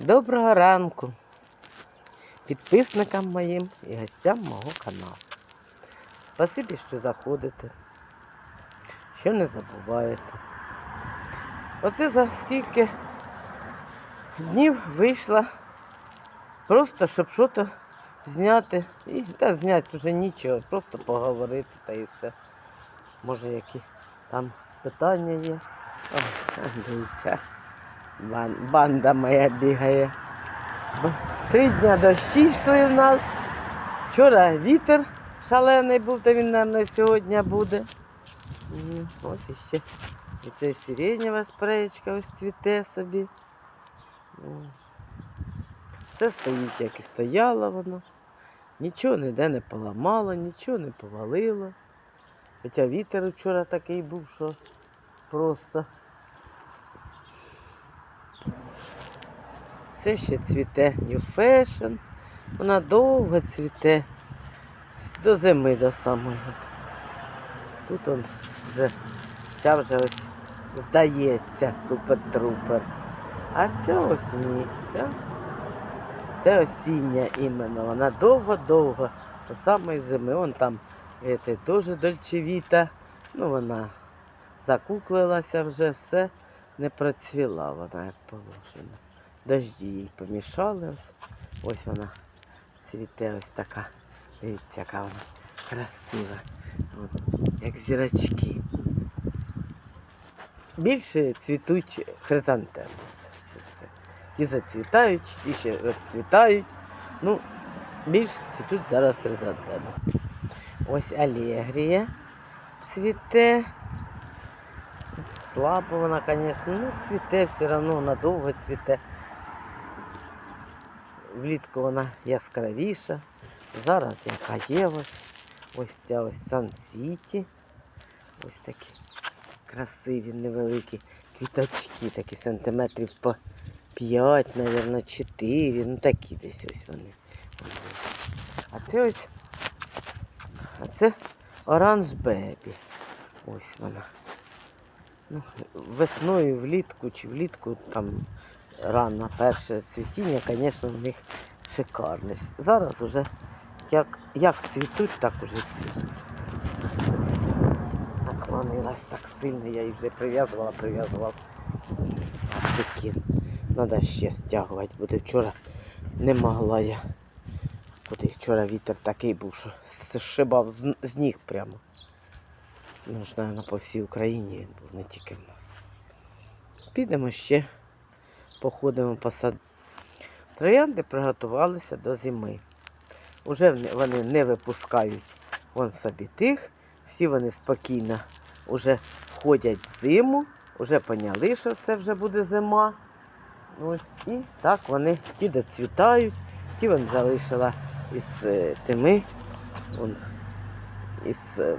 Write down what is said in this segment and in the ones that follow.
Доброго ранку підписникам моїм і гостям мого каналу. Спасибі, що заходите, що не забуваєте. Оце за скільки днів вийшла просто, щоб щось зняти. І та зняти вже нічого, просто поговорити та і все. Може, які там питання є. О, дивіться. Бан- Банда моя бігає. Три дня дощі йшли в нас. Вчора вітер шалений був, та він, мабуть, сьогодні буде. Ось іще. І це сиренєва спреєчка ось цвіте собі. Все стоїть, як і стояло воно. Нічого ніде не поламало, нічого не повалило. Хоча вітер вчора такий був, що просто. Все ще цвіте New Fashion. Вона довго цвіте. До зими до самої. Тут он вже ця вже ось здається супер-трупер. А ця ось ні. Ця, це осіння іменно. Вона довго-довго до самої зими. Вон там це, теж дольчевіта. Ну вона закуклилася вже, все не процвіла вона, як положено. Дожді їй помішали. Ось, вона цвіте ось така. Дивіться, яка вона красива. Вон, як зірочки. Більше цвітуть хризантеми. Ті зацвітають, ті ще розцвітають. Ну, більше цвітуть зараз хризантеми. Ось алегрія цвіте. Слабо вона, звісно, ну цвіте все одно, вона довго цвіте. Влітку вона яскравіша. Зараз яка є ось. Ось ця ось Сан Сіті. Ось такі красиві, невеликі квіточки, такі сантиметрів по 5, мабуть, 4. Ну такі десь ось вони. А це ось. А це оранж бебі. Ось вона. Ну, весною, влітку чи влітку там рано перше цвітіння, звісно, в них шикарне. Зараз уже як, як цвітуть, так уже цвітуть. Наклонилась так сильно, я її вже прив'язувала, прив'язувала. Прикинь. Треба ще стягувати, буде вчора не могла я. Куди вчора вітер такий був, що зшибав з ніг прямо. Ну ж, мабуть, по всій Україні він був, не тільки в нас. Підемо ще, походимо по саду. Троянди приготувалися до зими. Уже вони не випускають вон собі тих. Всі вони спокійно вже входять в зиму, вже поняли, що це вже буде зима. Ось, і так вони ті доцвітають, ті вон залишила із е, тими, вон, із е,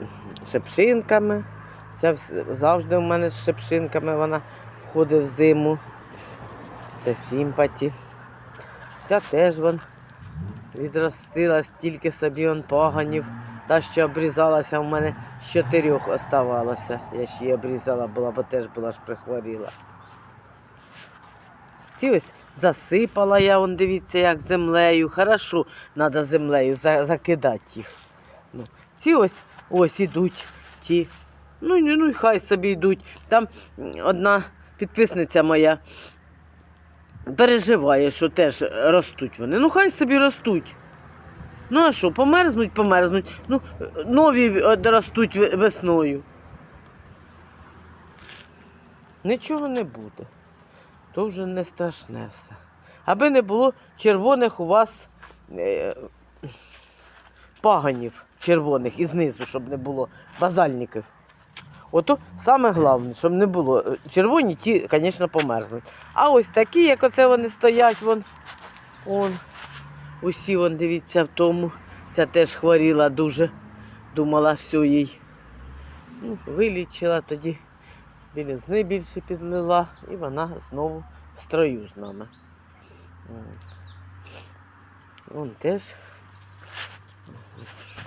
шепшинками. Ця завжди у мене з шепшинками вона входить в зиму. Це сімпаті. Ця теж вон відростила стільки собі он поганів. Та, що обрізалася, у мене з чотирьох оставалося. Я ще її обрізала була, бо теж була ж прихворіла. Ці ось засипала я, он дивіться, як землею. Хорошо, треба землею за- закидати їх. Ну, ці ось ось ідуть ті. Ну, і- ну і хай собі йдуть. Там одна підписниця моя переживає, що теж ростуть вони. Ну, хай собі ростуть. Ну а що, померзнуть, померзнуть. Ну, нові ростуть весною. Нічого не буде. То вже не страшне все. Аби не було червоних у вас е, паганів червоних і знизу, щоб не було базальників. Ото саме головне, щоб не було. Е, Червоні ті, звісно, померзнуть. А ось такі, як оце вони стоять, вон, вон. Усі, вон, дивіться, в тому. Ця теж хворіла дуже. Думала, все їй. Ну, вилічила тоді, білизни більше підлила, і вона знову в строю з нами. Вон теж.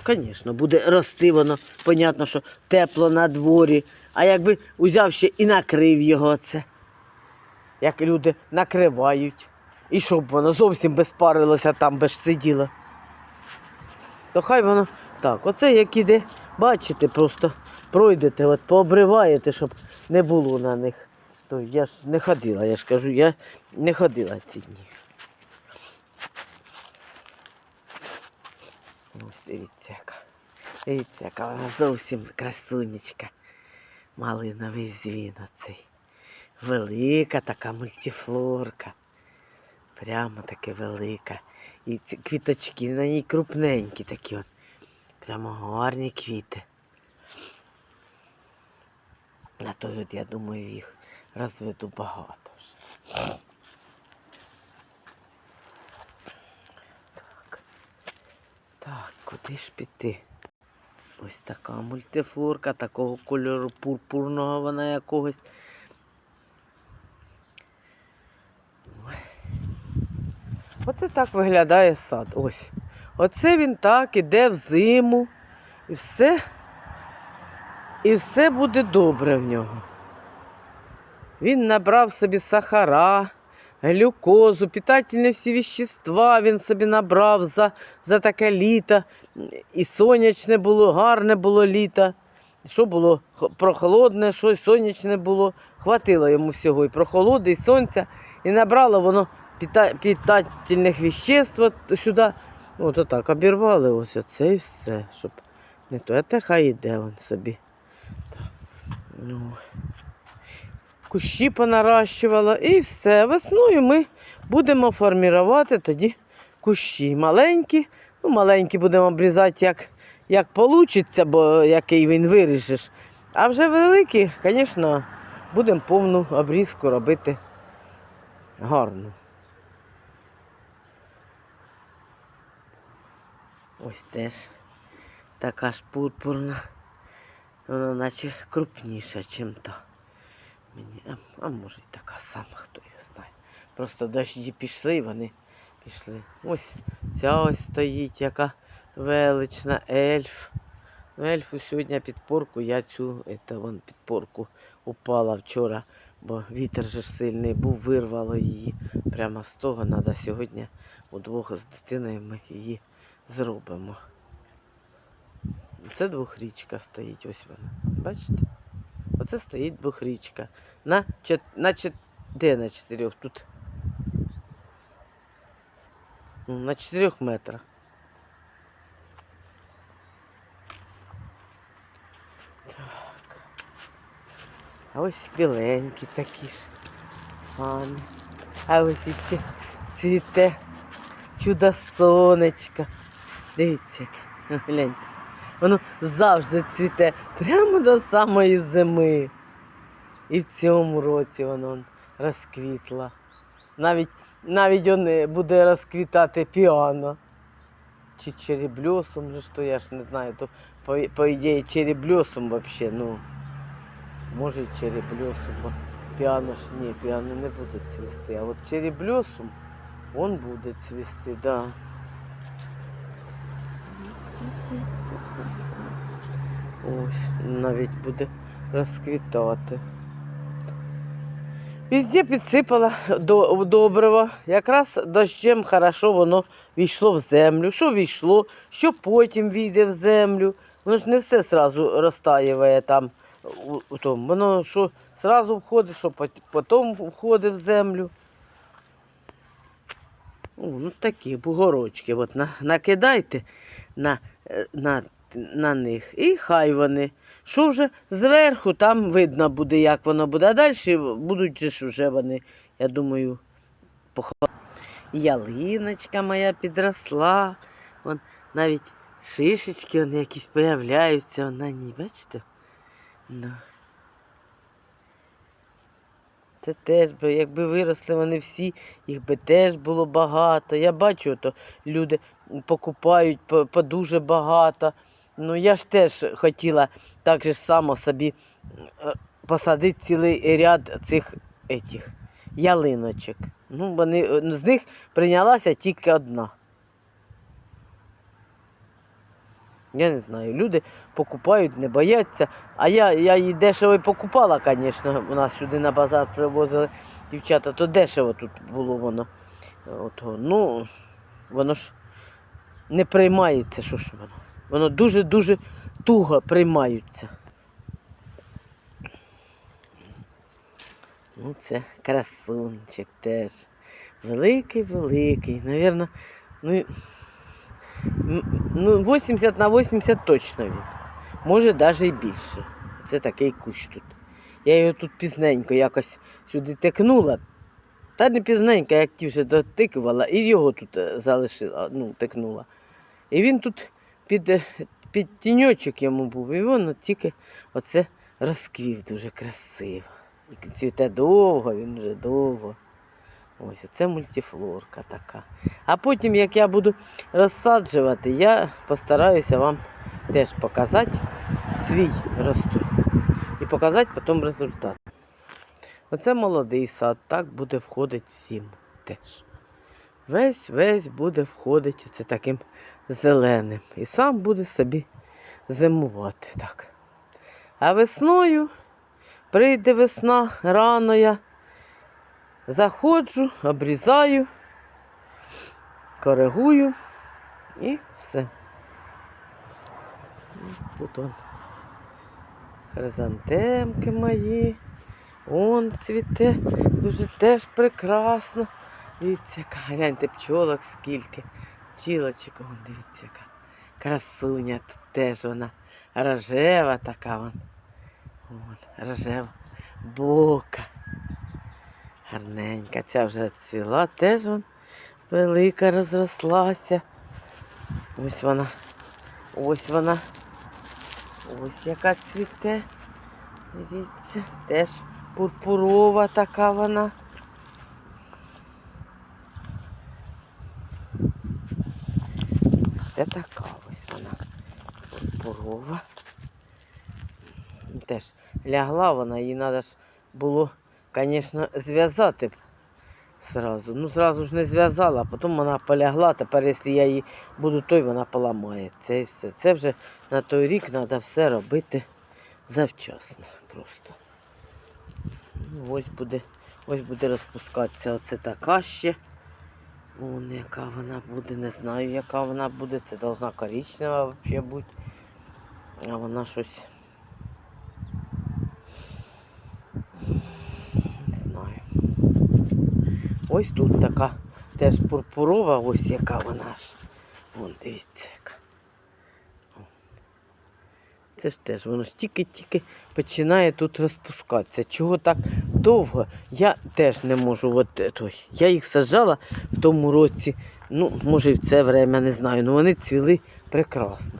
Звісно, буде рости воно. Понятно, що тепло на дворі. А якби узяв ще і накрив його це. Як люди накривають. І щоб воно зовсім безпарилося там, без сиділо. То хай воно так, оце як іде, бачите, просто пройдете, от пообриваєте, щоб не було на них. То я ж не ходила, я ж кажу, я не ходила ці дні. Ось дивіться, яка. Дивіться, яка вона зовсім красунечка. Малиновий звін оцей. Велика така мультифлорка. Прямо таке велика. І ці квіточки на ній крупненькі такі от. Прямо гарні квіти. На то от, я думаю, їх розведу багато вже. Так, куди ж піти? Ось така мультифлорка, такого кольору пурпурного вона якогось. Оце так виглядає сад. Ось. Оце він так іде в зиму. І все. І все буде добре в нього. Він набрав собі сахара, глюкозу, питательні всі вещества він собі набрав за, за таке літо. І сонячне було, гарне було літо. Що було прохолодне, що сонячне було. Хватило йому всього і прохолоди, і сонця. І набрало воно пита- питательних веществ от сюди. От отак обірвали ось оце і все. Щоб не то, а те хай іде він собі. Так. Ну. Кущі понаращувала і все. Весною ми будемо формувати тоді кущі. Маленькі, ну маленькі будемо обрізати як, як вийде, бо який він виріжеш. А вже великі, звісно, будемо повну обрізку робити гарну. Ось теж така ж пурпурна. Вона наче крупніша, ніж та. Мені, а, а може і така сама, хто його знає. Просто дощі пішли, і вони пішли. Ось ця ось стоїть, яка велична ельф. Ну, ельфу сьогодні підпорку, я цю это, вон, підпорку упала вчора, бо вітер же сильний був, вирвало її. Прямо з того треба сьогодні удвох з дитиною ми її зробимо. Це двохрічка стоїть, ось вона. Бачите? Оце стоїть двохрічка. На, чот... на чот... Де на чотирьох? Тут. Ну, на чотирьох метрах. Так. А ось біленькі такі ж. Фан. А ось іще цвіте чудо сонечка. Дивіться, Гляньте. Воно завжди цвіте прямо до самої зими. І в цьому році воно розквітло. Навіть, навіть он е, буде розквітати піано. Чи черебльосом, що я ж не знаю, то по, по ідеї черебльосом вообще, ну. Може і черебльосом, бо піано ж ні, піано не буде цвісти. А от черебльосом він буде цвісти, да. Ось, навіть буде розквітати. Везде підсипала до- добриво. Якраз дощем хорошо воно війшло в землю. Що війшло, що потім війде в землю. Воно ж не все сразу розтаює там у, у тому. Воно що сразу входить, що потім входить в землю. О, ну такі бугорочки. От на, накидайте на, е, на, на них. І хай вони. Що вже зверху, там видно буде, як воно буде. А далі будуть ж вже вони, я думаю, похо... Ялиночка моя підросла. Вон навіть шишечки вони якісь появляються на ній, бачите? Ну. Це теж би, якби виросли вони всі, їх би теж було багато. Я бачу, то люди покупають по, по дуже багато. Ну я ж теж хотіла так же само собі е, посадити цілий ряд цих етіх, ялиночок. Ну, вони, е, ну, з них прийнялася тільки одна. Я не знаю, люди покупають, не бояться. А я, я її дешево й покупала, звісно. У нас сюди на базар привозили дівчата, то дешево тут було воно. Ото, ну, воно ж не приймається, що ж воно. Воно дуже-дуже туго приймаються. Ну, це красунчик теж. Великий-великий. Навірно, ну, ну, 80 на 80 точно він. Може, навіть і більше. Це такий кущ тут. Я його тут пізненько якось сюди тикнула. Та не пізненько, як ті вже дотикувала, і його тут е, залишила, ну, тикнула. І він тут під, е, під тіньочок йому був, і воно тільки оце розквів дуже красиво. І цвіте довго, він вже довго. Ось це мультифлорка така. А потім, як я буду розсаджувати, я постараюся вам теж показати свій росту. І показати потім результат. Оце молодий сад, так буде входити всім теж. Весь весь буде входити це таким зеленим. І сам буде собі зимувати так. А весною прийде весна, рано я заходжу, обрізаю, коригую і все. Тут хризантемки мої. Он цвіте, дуже теж прекрасно. Дивіться, яка, гляньте, пчолок скільки. Пчілочок, вон, дивіться, яка красуня. Тут теж вона рожева така вон. Вон, рожева. Бока. Гарненька. Ця вже цвіла, теж вон велика розрослася. Ось вона. Ось вона. Ось яка цвіте. Дивіться, теж пурпурова така вона. Це така ось вона пурпурова. Теж лягла вона, її треба ж було, звісно, зв'язати сразу. Ну, зразу ж не зв'язала, а потім вона полягла. Тепер, якщо я її буду той, вона поламає. Це і все. Це вже на той рік треба все робити завчасно просто. Ну, ось буде, ось буде розпускатися оце така ще. Вон яка вона буде, не знаю, яка вона буде. Це должна коричнева взагалі бути. А вона щось. Не знаю. Ось тут така теж пурпурова, ось яка вона ж. Вон, дивіться яка. Це ж теж воно ж тільки-тільки починає тут розпускатися. Чого так довго? Я теж не можу. От, е, той. Я їх саджала в тому році, ну, може, і в це время, не знаю, але вони цвіли прекрасно.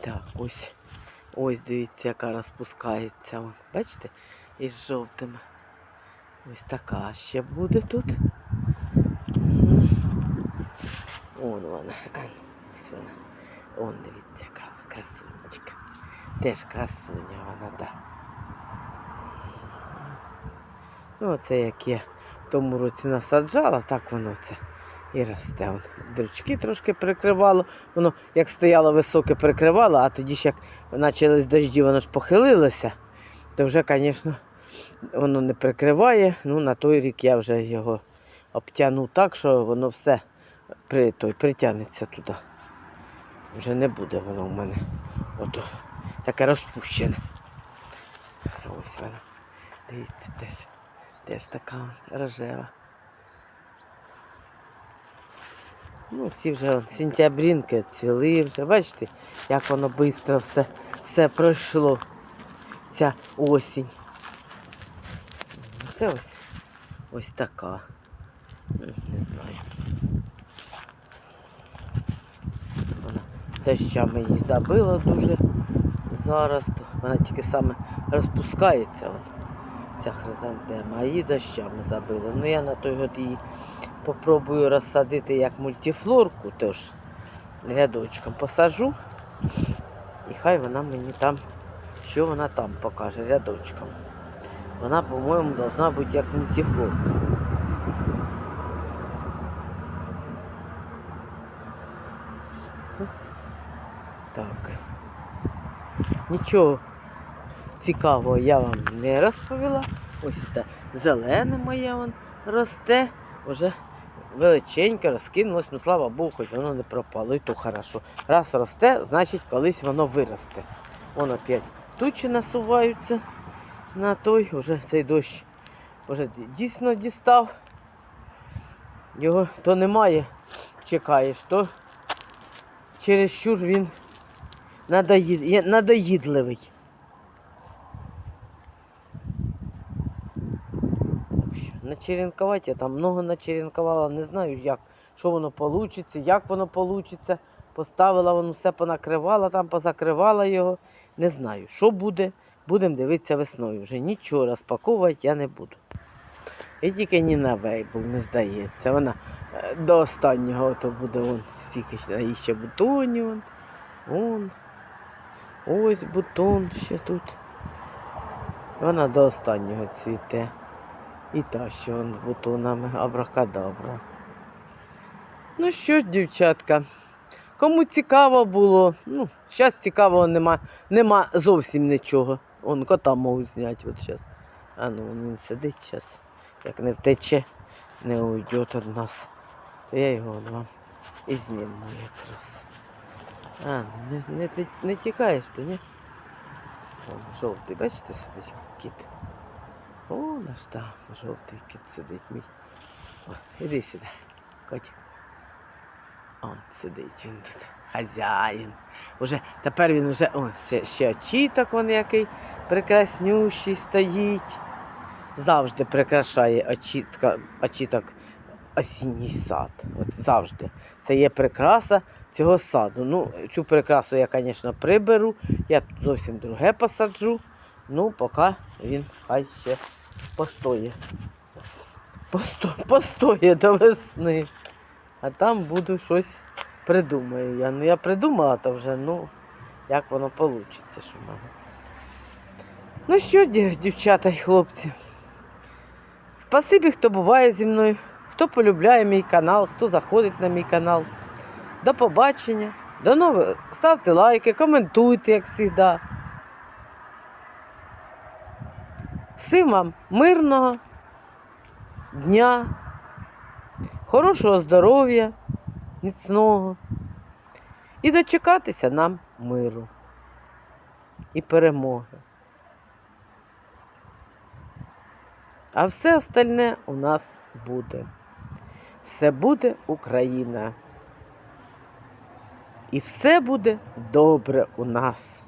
Так, ось, ось дивіться, яка розпускається. Бачите? Із жовтими. Ось така ще буде тут. Вон вона. Ну, Ось вона. Вон, дивіться, яка красунечка. Теж красуня вона, так. Ну, оце як я в тому році насаджала, так воно це і росте. Вон. Дрючки трошки прикривало. Воно як стояло високе, прикривало, а тоді ж як почались дожді, воно ж похилилося, то вже, звісно, воно не прикриває. Ну, на той рік я вже його обтягнув так, що воно все при, той, притягнеться туди. Вже не буде воно в мене. Ото таке розпущене. Ось вона. Дивіться, теж, теж така рожева. Ну, ці вже сентябрінки цвіли вже. Бачите, як воно швидко все, все пройшло. Ця осінь. Це ось ось така. Не знаю. Вона дощами її забила дуже зараз. Вона тільки саме розпускається. Вон, ця хризантема, її дощами забило. Ну я на той год її попробую розсадити як мультифлорку, тож рядочком посажу. І хай вона мені там, що вона там покаже рядочком. Вона, по-моєму, должна бути як мультифлорка. Так. Нічого цікавого я вам не розповіла. Ось це зелене моє вон росте. Уже величеньке, розкинулось, ну слава Богу, хоч воно не пропало, і то хорошо. Раз росте, значить колись воно виросте. Воно опять тучі насуваються на той, уже цей дощ вже дійсно дістав. Його то немає, чекаєш, то чересчур він надоїд... надоїдливий. Так я там много начеренкувала, не знаю, як, що воно вийде, як воно вийде. Поставила воно все, понакривала там, позакривала його. Не знаю, що буде. Будемо дивитися весною. Вже нічого розпаковувати я не буду. І тільки Ніна Вейбл не здається. Вона е, до останнього то буде вон стільки і ще бутонів. Вон. вон. Ось бутон ще тут. Вона до останнього цвіте. І та ще з бутонами абракадабра. Ну що ж, дівчатка, кому цікаво було, ну, зараз цікавого нема, нема зовсім нічого. Он кота можуть зняти от зараз. А ну він сидить зараз. Як не втече, не уйде від нас. То я його вам і зніму якраз. А, не, не, не тікаєш ти, ні? Жовтий, бачите, сидить кіт. О, наш там жовтий кіт сидить мій. О, іди сюди, котик. О, сидить він тут. Хазяїн. Уже, тепер він вже. О, ще, ще очіток вон який прекраснющий стоїть. Завжди прикрашає очітка, очіток осінній сад. От завжди. Це є прикраса цього саду. Ну, цю прикрасу я, звісно, приберу. Я тут зовсім друге посаджу. Ну, поки він хай ще постоє. Посто, постоє до весни. А там буду щось придумаю. Я, ну, я придумала то вже, ну, як воно вийде, що в мене. Ну що, дів- дівчата і хлопці. Спасибі, хто буває зі мною, хто полюбляє мій канал, хто заходить на мій канал. До побачення. До нових. Ставте лайки, коментуйте, як завжди. Всім вам мирного дня, хорошого здоров'я, міцного. І дочекатися нам миру і перемоги. А все остальне у нас буде. Все буде Україна. І все буде добре у нас.